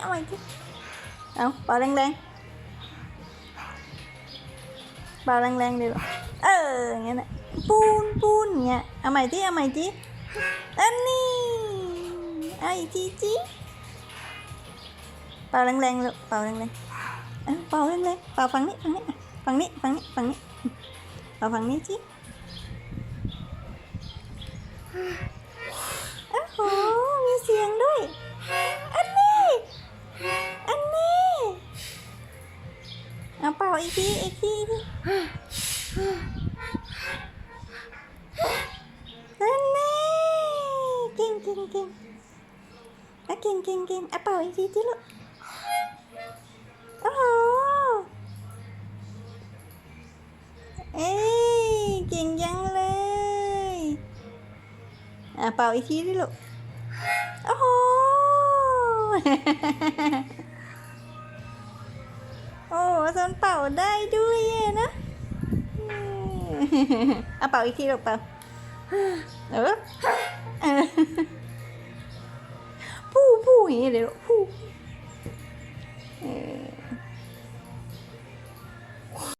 dẻo mày chứ. Đâu, bà Lan Lan Bà Lan Lan đi rồi. Ờ, nghe nè Pun, pun nha. À mày tí, à mày tí. Em ni. Ai chi chi. Bà Lan Lan luôn, bà Lan Lan à, Bà Lan Lan, bà phẳng đi, phẳng đi. Phẳng đi, phẳng đi, phẳng đi. Bà phẳng đi chứ. เอาเป่าอีกทีอีกทีอีกทีอันนี้เก่งเก่งเก่งอะเก่งเก่งเก่งเอาเป่าอีกทีจิลูกโอ้โหเอ้ยเก่งยังเลยอะเป่าอีกทีดิลูกโอ้โห โอ้ซนเป่าได้ด้วยอะนะเอาเป่าอีกทีหรอกเป่าเออผู้ผู้อย่างนี้เลยลูกผู้